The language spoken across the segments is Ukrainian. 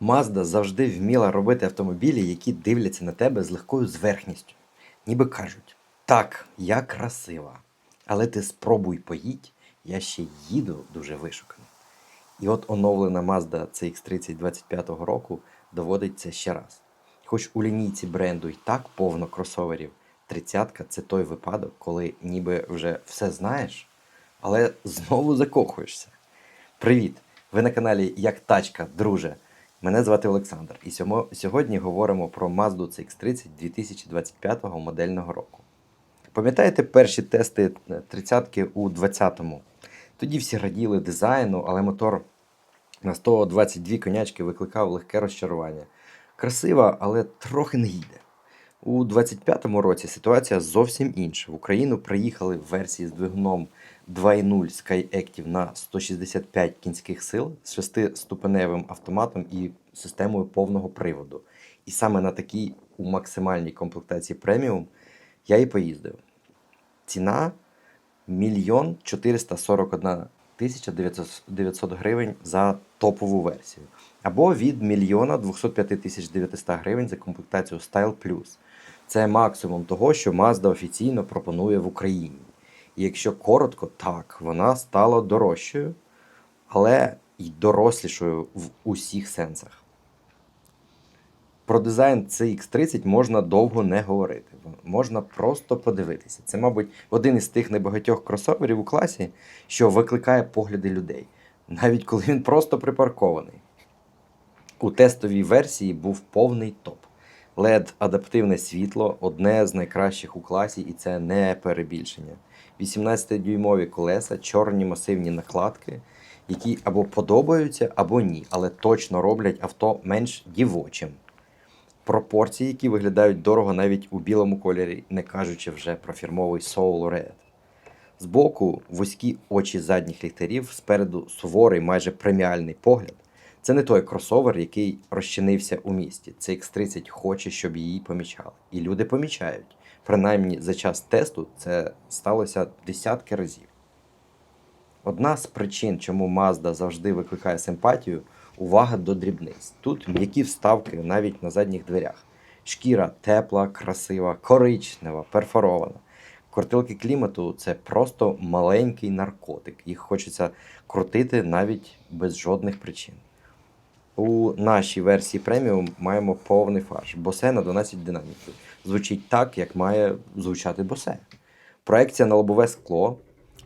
Mazda завжди вміла робити автомобілі, які дивляться на тебе з легкою зверхністю. Ніби кажуть: так, я красива, але ти спробуй поїдь, я ще їду дуже вишукано. І от оновлена Mazda CX-30 25-го року доводить це ще раз. Хоч у лінійці бренду й так повно кросоверів, тридцятка це той випадок, коли ніби вже все знаєш, але знову закохуєшся. Привіт! Ви на каналі Як Тачка, друже. Мене звати Олександр, і сьогодні говоримо про Mazda CX-30 2025 модельного року. Пам'ятаєте перші тести е, тридцятки у 20-му? Тоді всі раділи дизайну, але мотор на 122 конячки викликав легке розчарування. Красива, але трохи не їде. У 25-му році ситуація зовсім інша. В Україну приїхали версії з двигуном 2.0 SkyActiv на 165 кінських сил з 6-ступеневим автоматом і системою повного приводу. І саме на такій у максимальній комплектації преміум я і поїздив. Ціна мільйон 441 тисяча 900 900 гривень за топову версію. Або від мільйона 205 тисяч 900 гривень за комплектацію Style Plus. Це максимум того, що Mazda офіційно пропонує в Україні. І якщо коротко, так, вона стала дорожчою, але й дорослішою в усіх сенсах. Про дизайн CX30 можна довго не говорити. Можна просто подивитися. Це, мабуть, один із тих небагатьох кросоверів у класі, що викликає погляди людей, навіть коли він просто припаркований. У тестовій версії був повний топ. LED адаптивне світло одне з найкращих у класі, і це не перебільшення. 18-дюймові колеса, чорні масивні накладки, які або подобаються, або ні, але точно роблять авто менш дівочим. Пропорції, які виглядають дорого навіть у білому кольорі, не кажучи вже про фірмовий Soul Red. Збоку вузькі очі задніх ліхтарів, спереду суворий, майже преміальний погляд. Це не той кросовер, який розчинився у місті. CX30 хоче, щоб її помічали. І люди помічають. Принаймні за час тесту це сталося десятки разів. Одна з причин, чому Mazda завжди викликає симпатію, увага до дрібниць. Тут м'які вставки навіть на задніх дверях. Шкіра тепла, красива, коричнева, перфорована. Кортилки клімату це просто маленький наркотик. Їх хочеться крутити навіть без жодних причин. У нашій версії преміум маємо повний фарш. Босе на 12 динаміків. Звучить так, як має звучати босе. Проекція на лобове скло,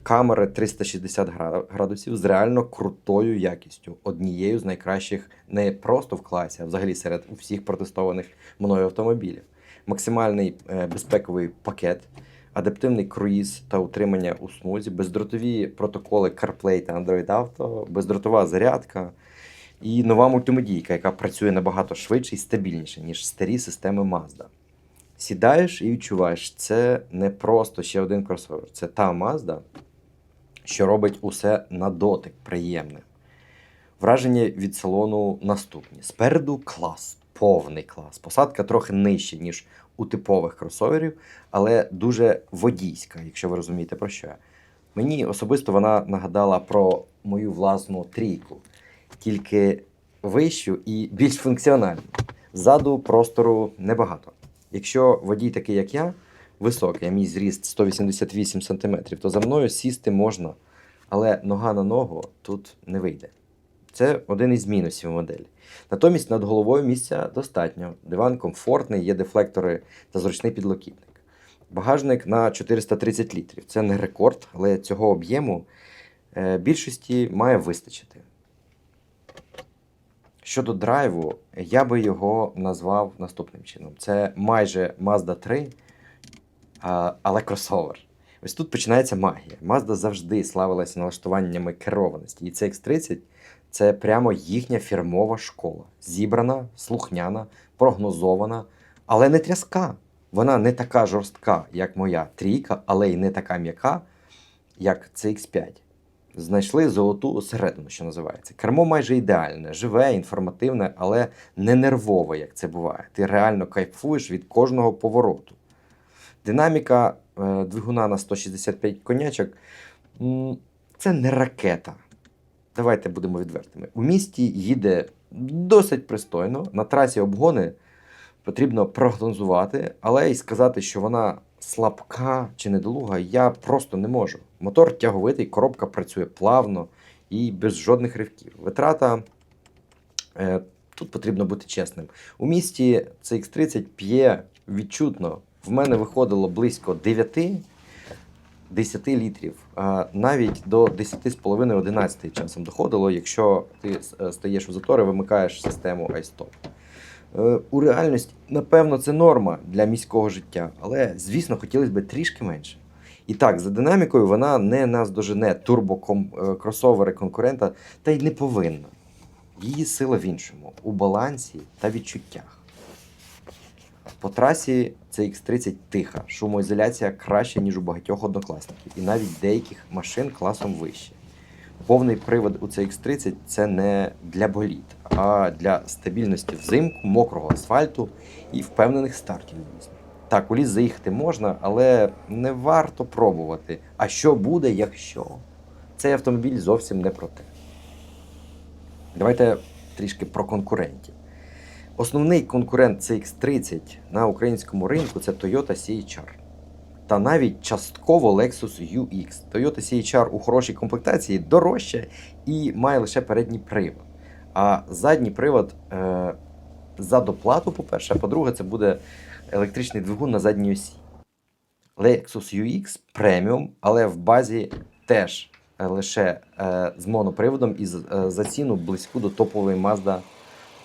камери 360 градусів з реально крутою якістю, однією з найкращих не просто в класі, а взагалі серед усіх протестованих мною автомобілів. Максимальний е, безпековий пакет, адаптивний круїз та утримання у смузі, бездротові протоколи CarPlay та Android Auto, бездротова зарядка. І нова мультимедійка, яка працює набагато швидше і стабільніше, ніж старі системи Mazda. Сідаєш і відчуваєш, це не просто ще один кросовер. Це та Mazda, що робить усе на дотик приємним. Враження від салону наступні. Спереду клас, повний клас. Посадка трохи нижче, ніж у типових кросоверів, але дуже водійська, якщо ви розумієте про що я. Мені особисто вона нагадала про мою власну трійку, тільки вищу і більш функціональну. Ззаду простору небагато. Якщо водій такий, як я, високий, а мій зріст 188 см, то за мною сісти можна, але нога на ногу тут не вийде. Це один із мінусів моделі. Натомість над головою місця достатньо. Диван комфортний, є дефлектори та зручний підлокітник. Багажник на 430 літрів. Це не рекорд, але цього об'єму е, більшості має вистачити. Щодо драйву, я би його назвав наступним чином: це майже Mazda 3, але кросовер. Ось тут починається магія. Mazda завжди славилася налаштуваннями керованості, і CX-30 це прямо їхня фірмова школа. Зібрана, слухняна, прогнозована, але не тряска. Вона не така жорстка, як моя трійка, але й не така м'яка, як CX5. Знайшли золоту середину, що називається. Кермо майже ідеальне, живе, інформативне, але не нервове, як це буває. Ти реально кайфуєш від кожного повороту. Динаміка е, двигуна на 165 конячок це не ракета. давайте будемо відвертими. У місті їде досить пристойно. На трасі обгони потрібно прогнозувати, але й сказати, що вона слабка чи недолуга, я просто не можу. Мотор тяговитий, коробка працює плавно і без жодних ривків. Витрата е, тут потрібно бути чесним. У місті CX30 п'є відчутно. В мене виходило близько 9 10 літрів, навіть до 10,5-11 часом доходило, якщо ти е, стаєш у затори, вимикаєш систему iStop. Е, У реальності, напевно, це норма для міського життя, але, звісно, хотілося б трішки менше. І так, за динамікою вона не наздожене турбокросовери конкурента, та й не повинна. Її сила в іншому у балансі та відчуттях. По трасі CX30 тиха, шумоізоляція краща, ніж у багатьох однокласників, і навіть деяких машин класом вище. Повний привод у CX30 це не для боліт, а для стабільності взимку, мокрого асфальту і впевнених стартів. Так, у ліс заїхати можна, але не варто пробувати. А що буде, якщо? Цей автомобіль зовсім не про те. Давайте трішки про конкурентів. Основний конкурент CX30 на українському ринку це Toyota CHR. Та навіть частково Lexus UX. Toyota CHR у хорошій комплектації дорожче і має лише передній привод. А задній привод е, за доплату, по-перше, а по-друге, це буде електричний двигун на задній осі. Lexus UX преміум, але в базі теж е, лише е, з моноприводом і е, за ціну близьку до топової Mazda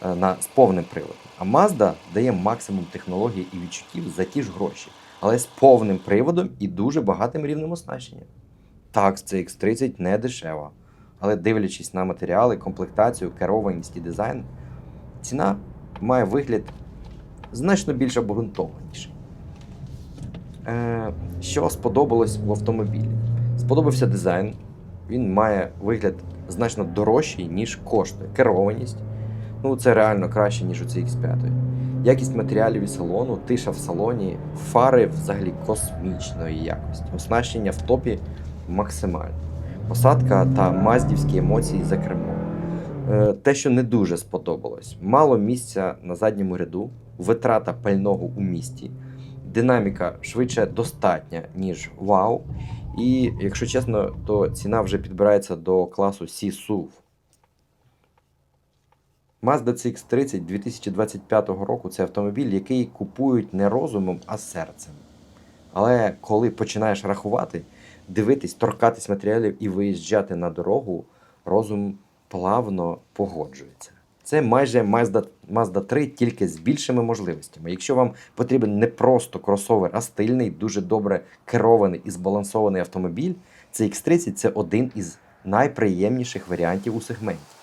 е, на, з повним приводом. А Mazda дає максимум технологій і відчуттів за ті ж гроші, але з повним приводом і дуже багатим рівнем оснащення. Так, CX30 не дешева, але дивлячись на матеріали, комплектацію, керованість і дизайн, ціна має вигляд значно більш обґрунтованіший. Е, що сподобалось в автомобілі? Сподобався дизайн. Він має вигляд значно дорожчий, ніж коштує. Керованість. Ну, це реально краще, ніж у CX5. Якість матеріалів і салону, тиша в салоні, фари взагалі космічної якості. Оснащення в топі максимально. Посадка та маздівські емоції за кермом. Е, Те, що не дуже сподобалось, мало місця на задньому ряду, витрата пального у місті, динаміка швидше достатня, ніж вау. І, якщо чесно, то ціна вже підбирається до класу C-SUV. Mazda CX-30 2025 року це автомобіль, який купують не розумом, а серцем. Але коли починаєш рахувати, дивитись, торкатись матеріалів і виїжджати на дорогу, розум плавно погоджується. Це майже Mazda, Mazda 3 тільки з більшими можливостями. Якщо вам потрібен не просто кросовер, а стильний, дуже добре керований і збалансований автомобіль, CX-30 це один із найприємніших варіантів у сегменті.